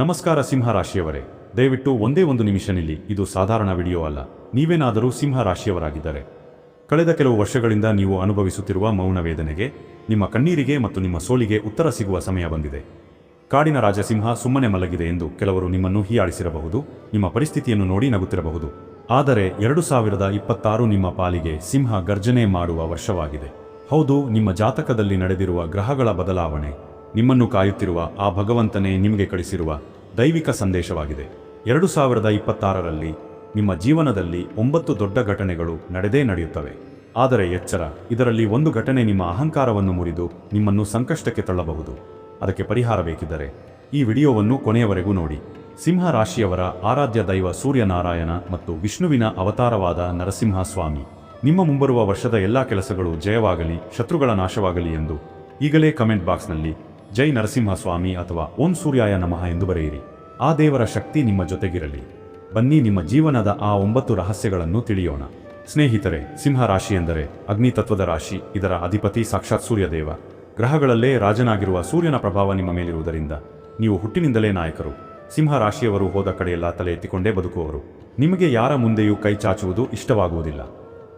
ನಮಸ್ಕಾರ ಸಿಂಹ ರಾಶಿಯವರೇ ದಯವಿಟ್ಟು ಒಂದೇ ಒಂದು ನಿಮಿಷ ನಿಲ್ಲಿ ಇದು ಸಾಧಾರಣ ವಿಡಿಯೋ ಅಲ್ಲ. ನೀವೇನಾದರೂ ಸಿಂಹ ರಾಶಿಯವರಾಗಿದ್ದರೆ ಕಳೆದ ಕೆಲವು ವರ್ಷಗಳಿಂದ ನೀವು ಅನುಭವಿಸುತ್ತಿರುವ ಮೌನ ವೇದನೆಗೆ, ನಿಮ್ಮ ಕಣ್ಣೀರಿಗೆ ಮತ್ತು ನಿಮ್ಮ ಸೋಲಿಗೆ ಉತ್ತರ ಸಿಗುವ ಸಮಯ ಬಂದಿದೆ. ಕಾಡಿನ ರಾಜಸಿಂಹ ಸುಮ್ಮನೆ ಮಲಗಿದೆ ಎಂದು ಕೆಲವರು ನಿಮ್ಮನ್ನು ಹೀಯಾಳಿಸಿರಬಹುದು, ನಿಮ್ಮ ಪರಿಸ್ಥಿತಿಯನ್ನು ನೋಡಿ ನಗುತ್ತಿರಬಹುದು. ಆದರೆ ಎರಡು ಸಾವಿರದ ಇಪ್ಪತ್ತಾರು ನಿಮ್ಮ ಪಾಲಿಗೆ ಸಿಂಹ ಗರ್ಜನೆ ಮಾಡುವ ವರ್ಷವಾಗಿದೆ. ಹೌದು, ನಿಮ್ಮ ಜಾತಕದಲ್ಲಿ ನಡೆದಿರುವ ಗ್ರಹಗಳ ಬದಲಾವಣೆ ನಿಮ್ಮನ್ನು ಕಾಯುತ್ತಿರುವ ಆ ಭಗವಂತನೇ ನಿಮಗೆ ಕಳಿಸಿರುವ ದೈವಿಕ ಸಂದೇಶವಾಗಿದೆ. ಎರಡು ಸಾವಿರದ ಇಪ್ಪತ್ತಾರರಲ್ಲಿ ನಿಮ್ಮ ಜೀವನದಲ್ಲಿ ಒಂಬತ್ತು ದೊಡ್ಡ ಘಟನೆಗಳು ನಡೆದೇ ನಡೆಯುತ್ತವೆ. ಆದರೆ ಎಚ್ಚರ, ಇದರಲ್ಲಿ ಒಂದು ಘಟನೆ ನಿಮ್ಮ ಅಹಂಕಾರವನ್ನು ಮುರಿದು ನಿಮ್ಮನ್ನು ಸಂಕಷ್ಟಕ್ಕೆ ತಳ್ಳಬಹುದು. ಅದಕ್ಕೆ ಪರಿಹಾರ ಬೇಕಿದ್ದರೆ ಈ ವಿಡಿಯೋವನ್ನು ಕೊನೆಯವರೆಗೂ ನೋಡಿ. ಸಿಂಹ ರಾಶಿಯವರ ಆರಾಧ್ಯ ದೈವ ಸೂರ್ಯನಾರಾಯಣ ಮತ್ತು ವಿಷ್ಣುವಿನ ಅವತಾರವಾದ ನರಸಿಂಹ ಸ್ವಾಮಿ ನಿಮ್ಮ ಮುಂಬರುವ ವರ್ಷದ ಎಲ್ಲಾ ಕೆಲಸಗಳು ಜಯವಾಗಲಿ, ಶತ್ರುಗಳ ನಾಶವಾಗಲಿ ಎಂದು ಈಗಲೇ ಕಮೆಂಟ್ ಬಾಕ್ಸ್ನಲ್ಲಿ ಜೈ ನರಸಿಂಹ ಸ್ವಾಮಿ ಅಥವಾ ಓಂ ಸೂರ್ಯಾಯ ನಮಃ ಎಂದು ಬರೆಯಿರಿ. ಆ ದೇವರ ಶಕ್ತಿ ನಿಮ್ಮ ಜೊತೆಗಿರಲಿ. ಬನ್ನಿ ನಿಮ್ಮ ಜೀವನದ ಆ ಒಂಬತ್ತು ರಹಸ್ಯಗಳನ್ನು ತಿಳಿಯೋಣ. ಸ್ನೇಹಿತರೆ, ಸಿಂಹ ರಾಶಿ ಎಂದರೆ ಅಗ್ನಿ ತತ್ವದ ರಾಶಿ, ಇದರ ಅಧಿಪತಿ ಸಾಕ್ಷಾತ್ ಸೂರ್ಯದೇವ. ಗ್ರಹಗಳಲ್ಲೇ ರಾಜನಾಗಿರುವ ಸೂರ್ಯನ ಪ್ರಭಾವ ನಿಮ್ಮ ಮೇಲಿರುವುದರಿಂದ ನೀವು ಹುಟ್ಟಿನಿಂದಲೇ ನಾಯಕರು. ಸಿಂಹ ರಾಶಿಯವರು ಹೋದ ಕಡೆಯೆಲ್ಲ ತಲೆ ಎತ್ತಿಕೊಂಡೇ ಬದುಕುವವರು. ನಿಮಗೆ ಯಾರ ಮುಂದೆಯೂ ಕೈ ಚಾಚುವುದು ಇಷ್ಟವಾಗುವುದಿಲ್ಲ.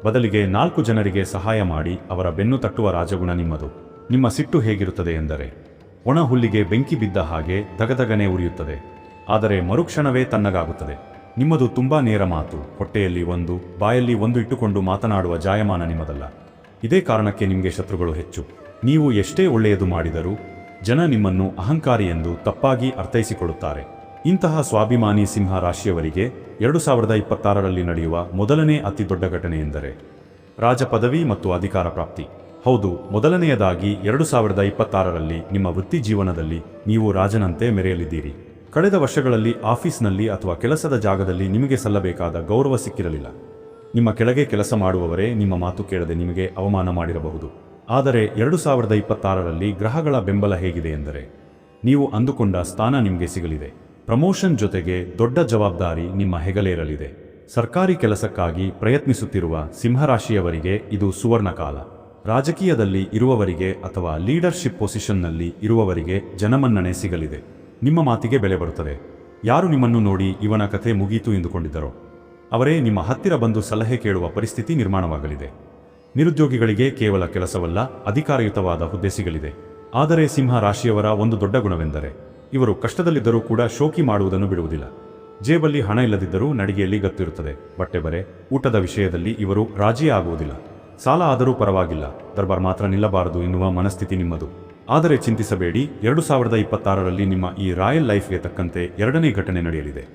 ಬದಲಿಗೆ ನಾಲ್ಕು ಜನರಿಗೆ ಸಹಾಯ ಮಾಡಿ ಅವರ ಬೆನ್ನು ತಟ್ಟುವ ರಾಜಗುಣ ನಿಮ್ಮದು. ನಿಮ್ಮ ಸಿಟ್ಟು ಹೇಗಿರುತ್ತದೆ ಎಂದರೆ ಒಣ ಹುಲ್ಲಿಗೆ ಬೆಂಕಿ ಬಿದ್ದ ಹಾಗೆ ತಗತಗನೆ ಉರಿಯುತ್ತದೆ. ಆದರೆ ಮರುಕ್ಷಣವೇ ತಣ್ಣಗಾಗುತ್ತದೆ. ನಿಮ್ಮದು ತುಂಬಾ ನೇರ ಮಾತು. ಹೊಟ್ಟೆಯಲ್ಲಿ ಒಂದು, ಬಾಯಲ್ಲಿ ಒಂದು ಇಟ್ಟುಕೊಂಡು ಮಾತನಾಡುವ ಜಾಯಮಾನ ನಿಮ್ಮದಲ್ಲ. ಇದೇ ಕಾರಣಕ್ಕೆ ನಿಮಗೆ ಶತ್ರುಗಳು ಹೆಚ್ಚು. ನೀವು ಎಷ್ಟೇ ಒಳ್ಳೆಯದು ಮಾಡಿದರೂ ಜನ ನಿಮ್ಮನ್ನು ಅಹಂಕಾರಿ ಎಂದು ತಪ್ಪಾಗಿ ಅರ್ಥೈಸಿಕೊಳ್ಳುತ್ತಾರೆ. ಇಂತಹ ಸ್ವಾಭಿಮಾನಿ ಸಿಂಹ ರಾಶಿಯವರಿಗೆ ಎರಡು ಸಾವಿರದ ಇಪ್ಪತ್ತಾರರಲ್ಲಿ ನಡೆಯುವ ಮೊದಲನೇ ಅತಿ ದೊಡ್ಡ ಘಟನೆ ಎಂದರೆ ರಾಜ ಪದವಿ ಮತ್ತು ಅಧಿಕಾರ ಪ್ರಾಪ್ತಿ. ಹೌದು, ಮೊದಲನೆಯದಾಗಿ ಎರಡು ಸಾವಿರದ ಇಪ್ಪತ್ತಾರರಲ್ಲಿ ನಿಮ್ಮ ವೃತ್ತಿ ಜೀವನದಲ್ಲಿ ನೀವು ರಾಜನಂತೆ ಮೆರೆಯಲಿದ್ದೀರಿ. ಕಳೆದ ವರ್ಷಗಳಲ್ಲಿ ಆಫೀಸ್ನಲ್ಲಿ ಅಥವಾ ಕೆಲಸದ ಜಾಗದಲ್ಲಿ ನಿಮಗೆ ಸಲ್ಲಬೇಕಾದ ಗೌರವ ಸಿಕ್ಕಿರಲಿಲ್ಲ. ನಿಮ್ಮ ಕೆಳಗೆ ಕೆಲಸ ಮಾಡುವವರೇ ನಿಮ್ಮ ಮಾತು ಕೇಳದೆ ನಿಮಗೆ ಅವಮಾನ ಮಾಡಿರಬಹುದು. ಆದರೆ ಎರಡು ಸಾವಿರದ ಇಪ್ಪತ್ತಾರರಲ್ಲಿ ಗ್ರಹಗಳ ಬೆಂಬಲ ಹೇಗಿದೆ ಎಂದರೆ, ನೀವು ಅಂದುಕೊಂಡ ಸ್ಥಾನ ನಿಮಗೆ ಸಿಗಲಿದೆ. ಪ್ರಮೋಷನ್ ಜೊತೆಗೆ ದೊಡ್ಡ ಜವಾಬ್ದಾರಿ ನಿಮ್ಮ ಹೆಗಲೇರಲಿದೆ. ಸರ್ಕಾರಿ ಕೆಲಸಕ್ಕಾಗಿ ಪ್ರಯತ್ನಿಸುತ್ತಿರುವ ಸಿಂಹರಾಶಿಯವರಿಗೆ ಇದು ಸುವರ್ಣ ಕಾಲ ರಾಜಕೀಯದಲ್ಲಿ ಇರುವವರಿಗೆ ಅಥವಾ ಲೀಡರ್ಶಿಪ್ ಪೊಸಿಷನ್ನಲ್ಲಿ ಇರುವವರಿಗೆ ಜನಮನ್ನಣೆ ಸಿಗಲಿದೆ. ನಿಮ್ಮ ಮಾತಿಗೆ ಬೆಲೆ ಬರುತ್ತದೆ. ಯಾರು ನಿಮ್ಮನ್ನು ನೋಡಿ ಇವನ ಕಥೆ ಮುಗಿಯಿತು ಎಂದುಕೊಂಡಿದ್ದರೋ, ಅವರೇ ನಿಮ್ಮ ಹತ್ತಿರ ಬಂದು ಸಲಹೆ ಕೇಳುವ ಪರಿಸ್ಥಿತಿ ನಿರ್ಮಾಣವಾಗಲಿದೆ. ನಿರುದ್ಯೋಗಿಗಳಿಗೆ ಕೇವಲ ಕೆಲಸವಲ್ಲ, ಅಧಿಕಾರಯುತವಾದ ಹುದ್ದೆ ಸಿಗಲಿದೆ. ಆದರೆ ಸಿಂಹ ರಾಶಿಯವರ ಒಂದು ದೊಡ್ಡ ಗುಣವೆಂದರೆ, ಇವರು ಕಷ್ಟದಲ್ಲಿದ್ದರೂ ಕೂಡ ಶೋಕಿ ಮಾಡುವುದನ್ನು ಬಿಡುವುದಿಲ್ಲ. ಜೇಬಲ್ಲಿ ಹಣ ಇಲ್ಲದಿದ್ದರೂ ನಡಿಗೆಯಲ್ಲಿ ಗತ್ತಿರುತ್ತದೆ. ಬಟ್ಟೆ ಬರೆ, ಊಟದ ವಿಷಯದಲ್ಲಿ ಇವರು ರಾಜಿಯೇ ಆಗುವುದಿಲ್ಲ ಸಾಲ ಆದರೂ ಪರವಾಗಿಲ್ಲ. ದರ್ಬಾರ್ ಮಾತ್ರ ನಿಲ್ಲಬಾರದು ಎನ್ನುವ ಮನಸ್ಥಿತಿ ನಿಮ್ಮದು. ಆದರೆ ಚಿಂತಿಸಬೇಡಿ, ಎರಡು ಸಾವಿರದ ಇಪ್ಪತ್ತಾರರಲ್ಲಿ ನಿಮ್ಮ ಈ ರಾಯಲ್ ಲೈಫ್ಗೆ ತಕ್ಕಂತೆ ಎರಡನೇ ಘಟನೆ ನಡೆಯಲಿದೆ.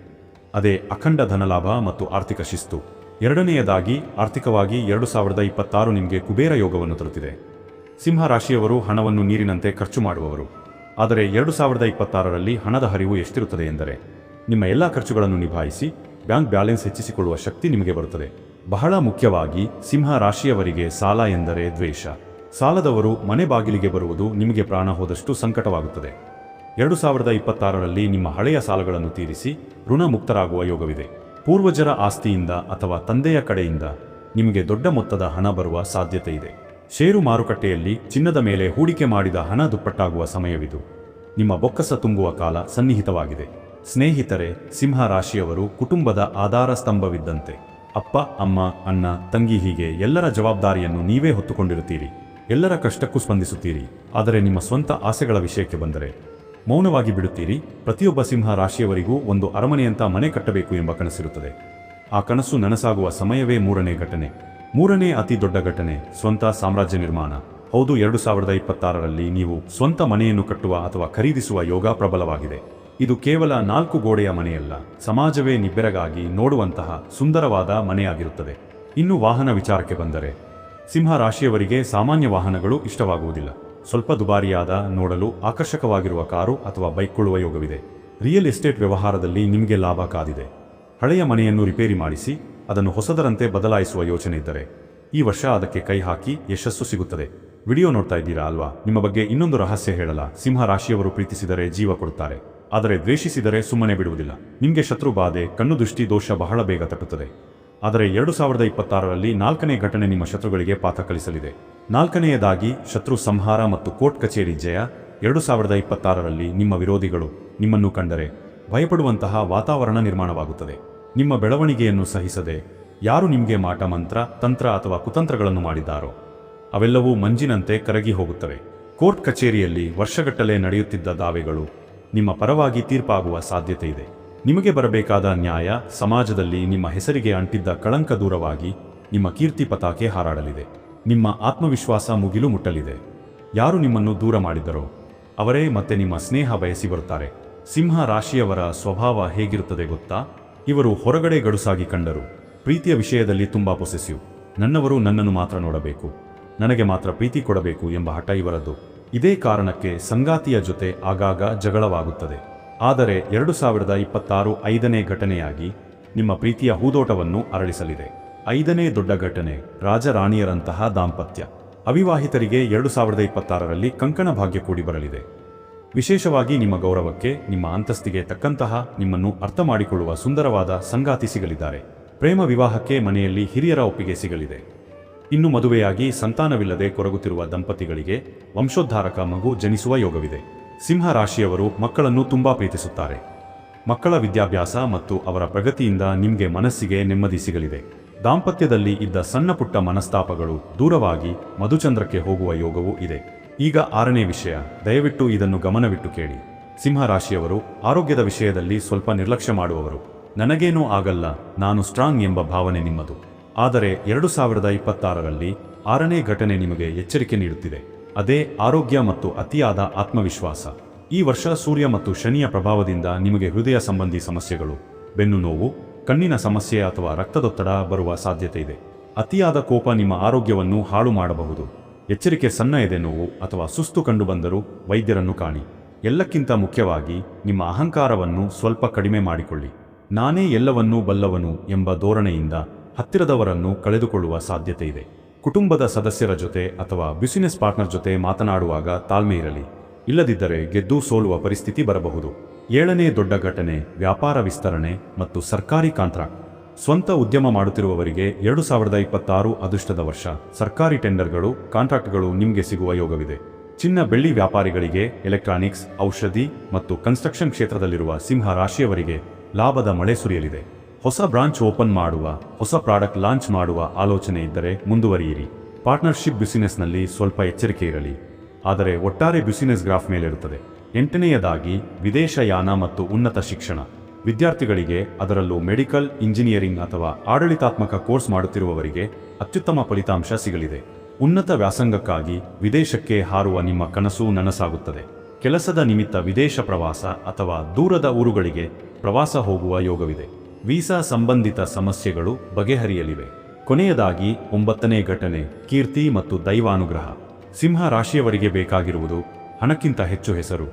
ಅದೇ ಅಖಂಡ ಧನಲಾಭ ಮತ್ತು ಆರ್ಥಿಕ ಶಿಸ್ತು. ಎರಡನೆಯದಾಗಿ, ಆರ್ಥಿಕವಾಗಿ ಎರಡು ಸಾವಿರದ ಇಪ್ಪತ್ತಾರು ನಿಮಗೆ ಕುಬೇರ ಯೋಗವನ್ನು ತರುತ್ತಿದೆ. ಸಿಂಹ ರಾಶಿಯವರು ಹಣವನ್ನು ನೀರಿನಂತೆ ಖರ್ಚು ಮಾಡುವವರು. ಆದರೆ ಎರಡು ಸಾವಿರದ ಇಪ್ಪತ್ತಾರರಲ್ಲಿ ಹಣದ ಹರಿವು ಎಷ್ಟಿರುತ್ತದೆ ಎಂದರೆ, ನಿಮ್ಮ ಎಲ್ಲ ಖರ್ಚುಗಳನ್ನು ನಿಭಾಯಿಸಿ, ಬ್ಯಾಂಕ್ ಬ್ಯಾಲೆನ್ಸ್ ಹೆಚ್ಚಿಸಿಕೊಳ್ಳುವ ಶಕ್ತಿ ನಿಮಗೆ ಬರುತ್ತದೆ. ಬಹಳ ಮುಖ್ಯವಾಗಿ ಸಿಂಹ ರಾಶಿಯವರಿಗೆ ಸಾಲ ಎಂದರೆ ದ್ವೇಷ. ಸಾಲದವರು ಮನೆ ಬಾಗಿಲಿಗೆ ಬರುವುದು ನಿಮಗೆ ಪ್ರಾಣ ಹೋದಷ್ಟು ಸಂಕಟವಾಗುತ್ತದೆ. ಎರಡು ಸಾವಿರದ ಇಪ್ಪತ್ತಾರರಲ್ಲಿ ನಿಮ್ಮ ಹಳೆಯ ಸಾಲಗಳನ್ನು ತೀರಿಸಿ ಋಣ ಮುಕ್ತರಾಗುವ ಯೋಗವಿದೆ. ಪೂರ್ವಜರ ಆಸ್ತಿಯಿಂದ ಅಥವಾ ತಂದೆಯ ಕಡೆಯಿಂದ ನಿಮಗೆ ದೊಡ್ಡ ಮೊತ್ತದ ಹಣ ಬರುವ ಸಾಧ್ಯತೆ ಇದೆ. ಷೇರು ಮಾರುಕಟ್ಟೆಯಲ್ಲಿ ಚಿನ್ನದ ಮೇಲೆ ಹೂಡಿಕೆ ಮಾಡಿದ ಹಣ ದುಪ್ಪಟ್ಟಾಗುವ ಸಮಯವಿದು. ನಿಮ್ಮ ಬೊಕ್ಕಸ ತುಂಬುವ ಕಾಲ ಸನ್ನಿಹಿತವಾಗಿದೆ. ಸ್ನೇಹಿತರೆ, ಸಿಂಹ ರಾಶಿಯವರು ಕುಟುಂಬದ ಆಧಾರ ಸ್ತಂಭವಿದ್ದಂತೆ. ಅಪ್ಪ, ಅಮ್ಮ, ಅಣ್ಣ, ತಂಗಿ ಹೀಗೆ ಎಲ್ಲರ ಜವಾಬ್ದಾರಿಯನ್ನು ನೀವೇ ಹೊತ್ತುಕೊಂಡಿರುತ್ತೀರಿ. ಎಲ್ಲರ ಕಷ್ಟಕ್ಕೂ ಸ್ಪಂದಿಸುತ್ತೀರಿ. ಆದರೆ ನಿಮ್ಮ ಸ್ವಂತ ಆಸೆಗಳ ವಿಷಯಕ್ಕೆ ಬಂದರೆ ಮೌನವಾಗಿ ಬಿಡುತ್ತೀರಿ. ಪ್ರತಿಯೊಬ್ಬ ಸಿಂಹ ರಾಶಿಯವರಿಗೂ ಒಂದು ಅರಮನೆಯಂತ ಮನೆ ಕಟ್ಟಬೇಕು ಎಂಬ ಕನಸಿರುತ್ತದೆ. ಆ ಕನಸು ನನಸಾಗುವ ಸಮಯವೇ ಮೂರನೇ ಘಟನೆ. ಮೂರನೇ ಅತಿ ದೊಡ್ಡ ಘಟನೆ, ಸ್ವಂತ ಸಾಮ್ರಾಜ್ಯ ನಿರ್ಮಾಣ. ಹೌದು, ಎರಡು ಸಾವಿರದ ಇಪ್ಪತ್ತಾರರಲ್ಲಿ ನೀವು ಸ್ವಂತ ಮನೆಯನ್ನು ಕಟ್ಟುವ ಅಥವಾ ಖರೀದಿಸುವ ಯೋಗ ಪ್ರಬಲವಾಗಿದೆ. ಇದು ಕೇವಲ ನಾಲ್ಕು ಗೋಡೆಯ ಮನೆಯಲ್ಲ, ಸಮಾಜವೇ ನಿಬ್ಬೆರಗಾಗಿ ನೋಡುವಂತಹ ಸುಂದರವಾದ ಮನೆಯಾಗಿರುತ್ತದೆ. ಇನ್ನು ವಾಹನ ವಿಚಾರಕ್ಕೆ ಬಂದರೆ, ಸಿಂಹ ರಾಶಿಯವರಿಗೆ ಸಾಮಾನ್ಯ ವಾಹನಗಳು ಇಷ್ಟವಾಗುವುದಿಲ್ಲ. ಸ್ವಲ್ಪ ದುಬಾರಿಯಾದ, ನೋಡಲು ಆಕರ್ಷಕವಾಗಿರುವ ಕಾರು ಅಥವಾ ಬೈಕ್ ಕೊಳ್ಳುವ ಯೋಗವಿದೆ. ರಿಯಲ್ ಎಸ್ಟೇಟ್ ವ್ಯವಹಾರದಲ್ಲಿ ನಿಮಗೆ ಲಾಭ ಕಾದಿದೆ. ಹಳೆಯ ಮನೆಯನ್ನು ರಿಪೇರಿ ಮಾಡಿಸಿ, ಅದನ್ನು ಹೊಸದರಂತೆ ಬದಲಾಯಿಸುವ ಯೋಚನೆ ಇದ್ದರೆ, ಈ ವರ್ಷ ಅದಕ್ಕೆ ಕೈ ಹಾಕಿ ಯಶಸ್ಸು ಸಿಗುತ್ತದೆ. ವಿಡಿಯೋ ನೋಡ್ತಾ ಇದ್ದೀರಾ ಅಲ್ವಾ? ನಿಮ್ಮ ಬಗ್ಗೆ ಇನ್ನೊಂದು ರಹಸ್ಯ ಹೇಳಲ್ಲ ಸಿಂಹ ರಾಶಿಯವರು ಪ್ರೀತಿಸಿದರೆ ಜೀವ ಕೊಡುತ್ತಾರೆ. ಆದರೆ ದ್ವೇಷಿಸಿದರೆ ಸುಮ್ಮನೆ ಬಿಡುವುದಿಲ್ಲ. ನಿಮಗೆ ಶತ್ರು ಬಾಧೆ, ಕಣ್ಣು ದೃಷ್ಟಿ ದೋಷ ಬಹಳ ಬೇಗ ತಟ್ಟುತ್ತದೆ. ಆದರೆ ಎರಡು ಸಾವಿರದ ಇಪ್ಪತ್ತಾರರಲ್ಲಿ ನಾಲ್ಕನೇ ಘಟನೆ ನಿಮ್ಮ ಶತ್ರುಗಳಿಗೆ ಪಾಠ ಕಲಿಸಲಿದೆ. ನಾಲ್ಕನೆಯದಾಗಿ, ಶತ್ರು ಸಂಹಾರ ಮತ್ತು ಕೋರ್ಟ್ ಕಚೇರಿ ಜಯ. ಎರಡು ಸಾವಿರದ ಇಪ್ಪತ್ತಾರರಲ್ಲಿ ನಿಮ್ಮ ವಿರೋಧಿಗಳು ನಿಮ್ಮನ್ನು ಕಂಡರೆ ಭಯಪಡುವಂತಹ ವಾತಾವರಣ ನಿರ್ಮಾಣವಾಗುತ್ತದೆ. ನಿಮ್ಮ ಬೆಳವಣಿಗೆಯನ್ನು ಸಹಿಸದೆ ಯಾರು ನಿಮಗೆ ಮಾಟ, ಮಂತ್ರ, ತಂತ್ರ ಅಥವಾ ಕುತಂತ್ರಗಳನ್ನು ಮಾಡಿದ್ದಾರೋ, ಅವೆಲ್ಲವೂ ಮಂಜಿನಂತೆ ಕರಗಿ ಹೋಗುತ್ತವೆ. ಕೋರ್ಟ್ ಕಚೇರಿಯಲ್ಲಿ ವರ್ಷಗಟ್ಟಲೆ ನಡೆಯುತ್ತಿದ್ದ ದಾವೆಗಳು ನಿಮ್ಮ ಪರವಾಗಿ ತೀರ್ಪಾಗುವ ಸಾಧ್ಯತೆ ಇದೆ ನಿಮಗೆ ಬರಬೇಕಾದ ನ್ಯಾಯ ಸಮಾಜದಲ್ಲಿ ನಿಮ್ಮ ಹೆಸರಿಗೆ ಅಂಟಿದ್ದ ಕಳಂಕ ದೂರವಾಗಿ ನಿಮ್ಮ ಕೀರ್ತಿ ಪತಾಕೆ ಹಾರಾಡಲಿದೆ. ನಿಮ್ಮ ಆತ್ಮವಿಶ್ವಾಸ ಮುಗಿಲು ಮುಟ್ಟಲಿದೆ. ಯಾರು ನಿಮ್ಮನ್ನು ದೂರ ಮಾಡಿದರೋ ಅವರೇ ಮತ್ತೆ ನಿಮ್ಮ ಸ್ನೇಹ ಬಯಸಿ ಬರುತ್ತಾರೆ. ಸಿಂಹ ರಾಶಿಯವರ ಸ್ವಭಾವ ಹೇಗಿರುತ್ತದೆ ಗೊತ್ತಾ? ಇವರು ಹೊರಗಡೆ ಗಡುಸಾಗಿ ಕಂಡರು. ಪ್ರೀತಿಯ ವಿಷಯದಲ್ಲಿ ತುಂಬಾ ಪೊಸೆಸಿವ್ ನನ್ನವರು ನನ್ನನ್ನು ಮಾತ್ರ ನೋಡಬೇಕು. ನನಗೆ ಮಾತ್ರ ಪ್ರೀತಿ ಕೊಡಬೇಕು ಎಂಬ ಹಠ ಇವರದ್ದು. ಇದೇ ಕಾರಣಕ್ಕೆ ಸಂಗಾತಿಯ ಜೊತೆ ಆಗಾಗ ಜಗಳವಾಗುತ್ತದೆ. ಆದರೆ ಎರಡು ಸಾವಿರದ ಇಪ್ಪತ್ತಾರು ಐದನೇ ಘಟನೆಯಾಗಿ ನಿಮ್ಮ ಪ್ರೀತಿಯ ಹೂದೋಟವನ್ನು ಅರಳಿಸಲಿದೆ. ಐದನೇ ದೊಡ್ಡ ಘಟನೆ ರಾಜರಾಣಿಯರಂತಹ ದಾಂಪತ್ಯ. ಅವಿವಾಹಿತರಿಗೆ ಎರಡು ಸಾವಿರದ ಇಪ್ಪತ್ತಾರರಲ್ಲಿ ಕಂಕಣ ಭಾಗ್ಯ ಕೂಡಿ ಬರಲಿದೆ. ವಿಶೇಷವಾಗಿ ನಿಮ್ಮ ಗೌರವಕ್ಕೆ, ನಿಮ್ಮ ಅಂತಸ್ತಿಗೆ ತಕ್ಕಂತಹ ನಿಮ್ಮನ್ನು ಅರ್ಥ ಮಾಡಿಕೊಳ್ಳುವ ಸುಂದರವಾದ ಸಂಗಾತಿ ಸಿಗಲಿದ್ದಾರೆ. ಪ್ರೇಮ ವಿವಾಹಕ್ಕೆ ಮನೆಯಲ್ಲಿ ಹಿರಿಯರ ಒಪ್ಪಿಗೆ ಸಿಗಲಿದೆ. ಇನ್ನು ಮದುವೆಯಾಗಿ ಸಂತಾನವಿಲ್ಲದೆ ಕೊರಗುತ್ತಿರುವ ದಂಪತಿಗಳಿಗೆ ವಂಶೋದ್ಧಾರಕ ಮಗು ಜನಿಸುವ ಯೋಗವಿದೆ. ಸಿಂಹ ರಾಶಿಯವರು ಮಕ್ಕಳನ್ನು ತುಂಬಾ ಪ್ರೀತಿಸುತ್ತಾರೆ. ಮಕ್ಕಳ ವಿದ್ಯಾಭ್ಯಾಸ ಮತ್ತು ಅವರ ಪ್ರಗತಿಯಿಂದ ನಿಮಗೆ ಮನಸ್ಸಿಗೆ ನೆಮ್ಮದಿ ಸಿಗಲಿದೆ. ದಾಂಪತ್ಯದಲ್ಲಿ ಇದ್ದ ಸಣ್ಣ ಪುಟ್ಟ ಮನಸ್ತಾಪಗಳು ದೂರವಾಗಿ ಮಧುಚಂದ್ರಕ್ಕೆ ಹೋಗುವ ಯೋಗವೂ ಇದೆ. ಈಗ ಆರನೇ ವಿಷಯ, ದಯವಿಟ್ಟು ಇದನ್ನು ಗಮನವಿಟ್ಟು ಕೇಳಿ. ಸಿಂಹ ರಾಶಿಯವರು ಆರೋಗ್ಯದ ವಿಷಯದಲ್ಲಿ ಸ್ವಲ್ಪ ನಿರ್ಲಕ್ಷ್ಯ ಮಾಡುವವರು. ನನಗೇನೂ ಆಗಲ್ಲ, ನಾನು ಸ್ಟ್ರಾಂಗ್ ಎಂಬ ಭಾವನೆ ನಿಮ್ಮದು. ಆದರೆ ಎರಡು ಸಾವಿರದ ಇಪ್ಪತ್ತಾರರಲ್ಲಿ ಆರನೇ ಘಟನೆ ನಿಮಗೆ ಎಚ್ಚರಿಕೆ ನೀಡುತ್ತಿದೆ. ಅದೇ ಆರೋಗ್ಯ ಮತ್ತು ಅತಿಯಾದ ಆತ್ಮವಿಶ್ವಾಸ. ಈ ವರ್ಷ ಸೂರ್ಯ ಮತ್ತು ಶನಿಯ ಪ್ರಭಾವದಿಂದ ನಿಮಗೆ ಹೃದಯ ಸಂಬಂಧಿ ಸಮಸ್ಯೆಗಳು, ಬೆನ್ನು ನೋವು, ಕಣ್ಣಿನ ಸಮಸ್ಯೆ ಅಥವಾ ರಕ್ತದೊತ್ತಡ ಬರುವ ಸಾಧ್ಯತೆ ಇದೆ. ಅತಿಯಾದ ಕೋಪ ನಿಮ್ಮ ಆರೋಗ್ಯವನ್ನು ಹಾಳು ಮಾಡಬಹುದು. ಎಚ್ಚರಿಕೆ ಸಣ್ಣ ಎದೆ ನೋವು ಅಥವಾ ಸುಸ್ತು ಕಂಡುಬಂದರೂ ವೈದ್ಯರನ್ನು ಕಾಣಿ. ಎಲ್ಲಕ್ಕಿಂತ ಮುಖ್ಯವಾಗಿ ನಿಮ್ಮ ಅಹಂಕಾರವನ್ನು ಸ್ವಲ್ಪ ಕಡಿಮೆ ಮಾಡಿಕೊಳ್ಳಿ. ನಾನೇ ಎಲ್ಲವನ್ನೂ ಬಲ್ಲವನು ಎಂಬ ಧೋರಣೆಯಿಂದ ಹತ್ತಿರದವರನ್ನು ಕಳೆದುಕೊಳ್ಳುವ ಸಾಧ್ಯತೆ ಇದೆ ಕುಟುಂಬದ ಸದಸ್ಯರ ಜೊತೆ ಅಥವಾ ಬಿಸಿನೆಸ್ ಪಾರ್ಟ್ನರ್ ಜೊತೆ ಮಾತನಾಡುವಾಗ ತಾಳ್ಮೆ ಇರಲಿ. ಇಲ್ಲದಿದ್ದರೆ ಗೆದ್ದು ಸೋಲುವ ಪರಿಸ್ಥಿತಿ ಬರಬಹುದು. ಏಳನೇ ದೊಡ್ಡ ಘಟನೆ ವ್ಯಾಪಾರ ವಿಸ್ತರಣೆ ಮತ್ತು ಸರ್ಕಾರಿ ಕಾಂಟ್ರಾಕ್ಟ್. ಸ್ವಂತ ಉದ್ಯಮ ಮಾಡುತ್ತಿರುವವರಿಗೆ ಎರಡು ಸಾವಿರದ ಇಪ್ಪತ್ತಾರು ಅದೃಷ್ಟದ ವರ್ಷ. ಸರ್ಕಾರಿ ಟೆಂಡರ್ಗಳು, ಕಾಂಟ್ರಾಕ್ಟ್ಗಳು ನಿಮಗೆ ಸಿಗುವ ಯೋಗವಿದೆ. ಚಿನ್ನ ಬೆಳ್ಳಿ ವ್ಯಾಪಾರಿಗಳಿಗೆ ಎಲೆಕ್ಟ್ರಾನಿಕ್ಸ್, ಔಷಧಿ ಮತ್ತು ಕನ್ಸ್ಟ್ರಕ್ಷನ್ ಕ್ಷೇತ್ರದಲ್ಲಿರುವ ಸಿಂಹ ರಾಶಿಯವರಿಗೆ ಲಾಭದ ಮಳೆ ಸುರಿಯಲಿದೆ. ಹೊಸ ಬ್ರಾಂಚ್ ಓಪನ್ ಮಾಡುವ, ಹೊಸ ಪ್ರಾಡಕ್ಟ್ ಲಾಂಚ್ ಮಾಡುವ ಆಲೋಚನೆ ಇದ್ದರೆ ಮುಂದುವರಿಯಿರಿ. ಪಾರ್ಟ್ನರ್ಶಿಪ್ ಬಿಸಿನೆಸ್ನಲ್ಲಿ ಸ್ವಲ್ಪ ಎಚ್ಚರಿಕೆ ಇರಲಿ. ಆದರೆ ಒಟ್ಟಾರೆ ಬಿಸಿನೆಸ್ ಗ್ರಾಫ್ ಮೇಲಿರುತ್ತದೆ. ಎಂಟನೆಯದಾಗಿ, ವಿದೇಶ ಯಾನ ಮತ್ತು ಉನ್ನತ ಶಿಕ್ಷಣ. ವಿದ್ಯಾರ್ಥಿಗಳಿಗೆ ಅದರಲ್ಲೂ ಮೆಡಿಕಲ್, ಇಂಜಿನಿಯರಿಂಗ್ ಅಥವಾ ಆಡಳಿತಾತ್ಮಕ ಕೋರ್ಸ್ ಮಾಡುತ್ತಿರುವವರಿಗೆ ಅತ್ಯುತ್ತಮ ಫಲಿತಾಂಶ ಸಿಗಲಿದೆ. ಉನ್ನತ ವ್ಯಾಸಂಗಕ್ಕಾಗಿ ವಿದೇಶಕ್ಕೆ ಹಾರುವ ನಿಮ್ಮ ಕನಸು ನನಸಾಗುತ್ತದೆ. ಕೆಲಸದ ನಿಮಿತ್ತ ವಿದೇಶ ಪ್ರವಾಸ ಅಥವಾ ದೂರದ ಊರುಗಳಿಗೆ ಪ್ರವಾಸ ಹೋಗುವ ಯೋಗವಿದೆ. ವೀಸಾ ಸಂಬಂಧಿತ ಸಮಸ್ಯೆಗಳು ಬಗೆಹರಿಯಲಿವೆ. ಕೊನೆಯದಾಗಿ ಒಂಬತ್ತನೇ ಘಟನೆ, ಕೀರ್ತಿ ಮತ್ತು ದೈವಾನುಗ್ರಹ. ಸಿಂಹ ರಾಶಿಯವರಿಗೆ ಬೇಕಾಗಿರುವುದು ಹಣಕ್ಕಿಂತ ಹೆಚ್ಚು ಹೆಸರು.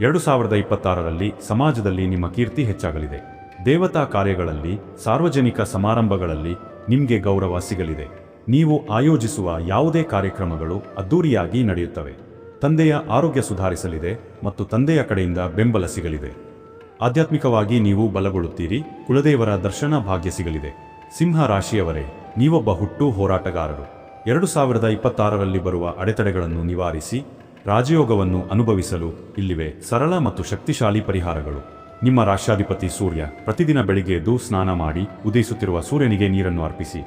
ಎರಡು ಸಾವಿರದ ಇಪ್ಪತ್ತಾರರಲ್ಲಿ ಸಮಾಜದಲ್ಲಿ ನಿಮ್ಮ ಕೀರ್ತಿ ಹೆಚ್ಚಾಗಲಿದೆ. ದೇವತಾ ಕಾರ್ಯಗಳಲ್ಲಿ, ಸಾರ್ವಜನಿಕ ಸಮಾರಂಭಗಳಲ್ಲಿ ನಿಮಗೆ ಗೌರವ ಸಿಗಲಿದೆ. ನೀವು ಆಯೋಜಿಸುವ ಯಾವುದೇ ಕಾರ್ಯಕ್ರಮಗಳು ಅದ್ದೂರಿಯಾಗಿ ನಡೆಯುತ್ತವೆ. ತಂದೆಯ ಆರೋಗ್ಯ ಸುಧಾರಿಸಲಿದೆ ಮತ್ತು ತಂದೆಯ ಕಡೆಯಿಂದ ಬೆಂಬಲ ಸಿಗಲಿದೆ. ಆಧ್ಯಾತ್ಮಿಕವಾಗಿ ನೀವು ಬಲಗೊಳ್ಳುತ್ತೀರಿ. ಕುಲದೇವರ ದರ್ಶನ ಭಾಗ್ಯ ಸಿಗಲಿದೆ. ಸಿಂಹ ರಾಶಿಯವರೇ, ನೀವೊಬ್ಬ ಹುಟ್ಟು ಹೋರಾಟಗಾರರು. ಎರಡು ಸಾವಿರದ ಇಪ್ಪತ್ತಾರರಲ್ಲಿ ಬರುವ ಅಡೆತಡೆಗಳನ್ನು ನಿವಾರಿಸಿ, ರಾಜಯೋಗವನ್ನು ಅನುಭವಿಸಲು ಇಲ್ಲಿವೆ ಸರಳ ಮತ್ತು ಶಕ್ತಿಶಾಲಿ ಪರಿಹಾರಗಳು. ನಿಮ್ಮ ರಾಷ್ಟ್ರಾಧಿಪತಿ ಸೂರ್ಯ ಪ್ರತಿದಿನ ಬೆಳಿಗ್ಗೆ ಎದ್ದು ಸ್ನಾನ ಮಾಡಿ ಉದಯಿಸುತ್ತಿರುವ ಸೂರ್ಯನಿಗೆ ನೀರನ್ನು ಅರ್ಪಿಸಿ.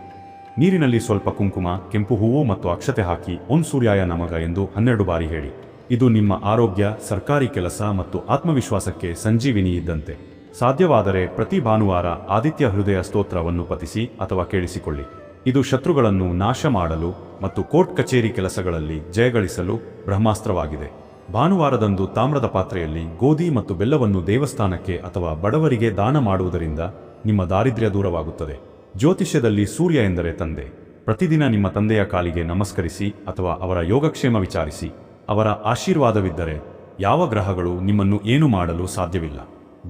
ನೀರಿನಲ್ಲಿ ಸ್ವಲ್ಪ ಕುಂಕುಮ, ಕೆಂಪು ಹೂವು ಮತ್ತು ಅಕ್ಷತೆ ಹಾಕಿ, ಓಂ ಸೂರ್ಯಾಯ ನಮಗ ಎಂದು ಹನ್ನೆರಡು ಬಾರಿ ಹೇಳಿ. ಇದು ನಿಮ್ಮ ಆರೋಗ್ಯ, ಸರ್ಕಾರಿ ಕೆಲಸ ಮತ್ತು ಆತ್ಮವಿಶ್ವಾಸಕ್ಕೆ ಸಂಜೀವಿನಿ ಇದ್ದಂತೆ. ಸಾಧ್ಯವಾದರೆ ಪ್ರತಿ ಭಾನುವಾರ ಆದಿತ್ಯ ಹೃದಯ ಸ್ತೋತ್ರವನ್ನು ಪತಿಸಿ ಅಥವಾ ಕೇಳಿಸಿಕೊಳ್ಳಿ. ಇದು ಶತ್ರುಗಳನ್ನು ನಾಶ ಮಾಡಲು ಮತ್ತು ಕೋರ್ಟ್ ಕಚೇರಿ ಕೆಲಸಗಳಲ್ಲಿ ಜಯಗಳಿಸಲು ಬ್ರಹ್ಮಾಸ್ತ್ರವಾಗಿದೆ. ಭಾನುವಾರದಂದು ತಾಮ್ರದ ಪಾತ್ರೆಯಲ್ಲಿ ಗೋಧಿ ಮತ್ತು ಬೆಲ್ಲವನ್ನು ದೇವಸ್ಥಾನಕ್ಕೆ ಅಥವಾ ಬಡವರಿಗೆ ದಾನ ಮಾಡುವುದರಿಂದ ನಿಮ್ಮ ದಾರಿದ್ರ್ಯ ದೂರವಾಗುತ್ತದೆ. ಜ್ಯೋತಿಷ್ಯದಲ್ಲಿ ಸೂರ್ಯ ಎಂದರೆ ತಂದೆ. ಪ್ರತಿದಿನ ನಿಮ್ಮ ತಂದೆಯ ಕಾಲಿಗೆ ನಮಸ್ಕರಿಸಿ ಅಥವಾ ಅವರ ಯೋಗಕ್ಷೇಮ ವಿಚಾರಿಸಿ. ಅವರ ಆಶೀರ್ವಾದವಿದ್ದರೆ ಯಾವ ಗ್ರಹಗಳು ನಿಮ್ಮನ್ನು ಏನು ಮಾಡಲು ಸಾಧ್ಯವಿಲ್ಲ.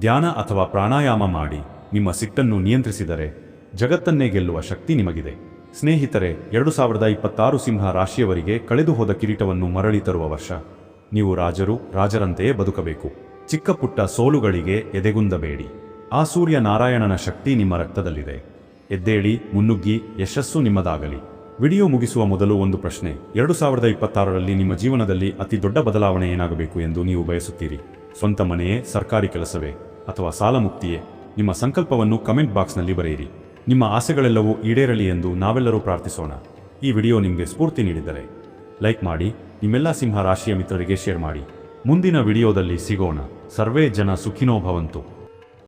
ಧ್ಯಾನ ಅಥವಾ ಪ್ರಾಣಾಯಾಮ ಮಾಡಿ ನಿಮ್ಮ ಸಿಟ್ಟನ್ನು ನಿಯಂತ್ರಿಸಿದರೆ ಜಗತ್ತನ್ನೇ ಗೆಲ್ಲುವ ಶಕ್ತಿ ನಿಮಗಿದೆ. ಸ್ನೇಹಿತರೆ, ಎರಡು ಸಾವಿರದ ಇಪ್ಪತ್ತಾರು ಸಿಂಹ ರಾಶಿಯವರಿಗೆ ಕಳೆದು ಹೋದ ಕಿರೀಟವನ್ನು ಮರಳಿ ತರುವ ವರ್ಷ. ನೀವು ರಾಜರು, ರಾಜರಂತೆಯೇ ಬದುಕಬೇಕು. ಚಿಕ್ಕ ಪುಟ್ಟ ಸೋಲುಗಳಿಗೆ ಎದೆಗುಂದಬೇಡಿ. ಆ ಸೂರ್ಯ ನಾರಾಯಣನ ಶಕ್ತಿ ನಿಮ್ಮ ರಕ್ತದಲ್ಲಿದೆ. ಎದ್ದೇಳಿ, ಮುನ್ನುಗ್ಗಿ, ಯಶಸ್ಸು ನಿಮ್ಮದಾಗಲಿ. ವಿಡಿಯೋ ಮುಗಿಸುವ ಮೊದಲು ಒಂದು ಪ್ರಶ್ನೆ. ಎರಡು ಸಾವಿರದ ಇಪ್ಪತ್ತಾರರಲ್ಲಿ ನಿಮ್ಮ ಜೀವನದಲ್ಲಿ ಅತಿ ದೊಡ್ಡ ಬದಲಾವಣೆ ಏನಾಗಬೇಕು ಎಂದು ನೀವು ಬಯಸುತ್ತೀರಿ? ಸ್ವಂತ ಮನೆಯೇ, ಸರ್ಕಾರಿ ಕೆಲಸವೇ, ಅಥವಾ ಸಾಲ ಮುಕ್ತಿಯೇ? ನಿಮ್ಮ ಸಂಕಲ್ಪವನ್ನು ಕಮೆಂಟ್ ಬಾಕ್ಸ್ನಲ್ಲಿ ಬರೆಯಿರಿ. ನಿಮ್ಮ ಆಸೆಗಳೆಲ್ಲವೂ ಈಡೇರಲಿ ಎಂದು ನಾವೆಲ್ಲರೂ ಪ್ರಾರ್ಥಿಸೋಣ. ಈ ವಿಡಿಯೋ ನಿಮಗೆ ಸ್ಫೂರ್ತಿ ನೀಡಿದರೆ ಲೈಕ್ ಮಾಡಿ, ನಿಮ್ಮೆಲ್ಲ ಸಿಂಹ ರಾಶಿಯ ಮಿತ್ರರಿಗೆ ಶೇರ್ ಮಾಡಿ. ಮುಂದಿನ ವಿಡಿಯೋದಲ್ಲಿ ಸಿಗೋಣ. ಸರ್ವೇ ಜನ ಸುಖಿನೋ ಭವಂತು.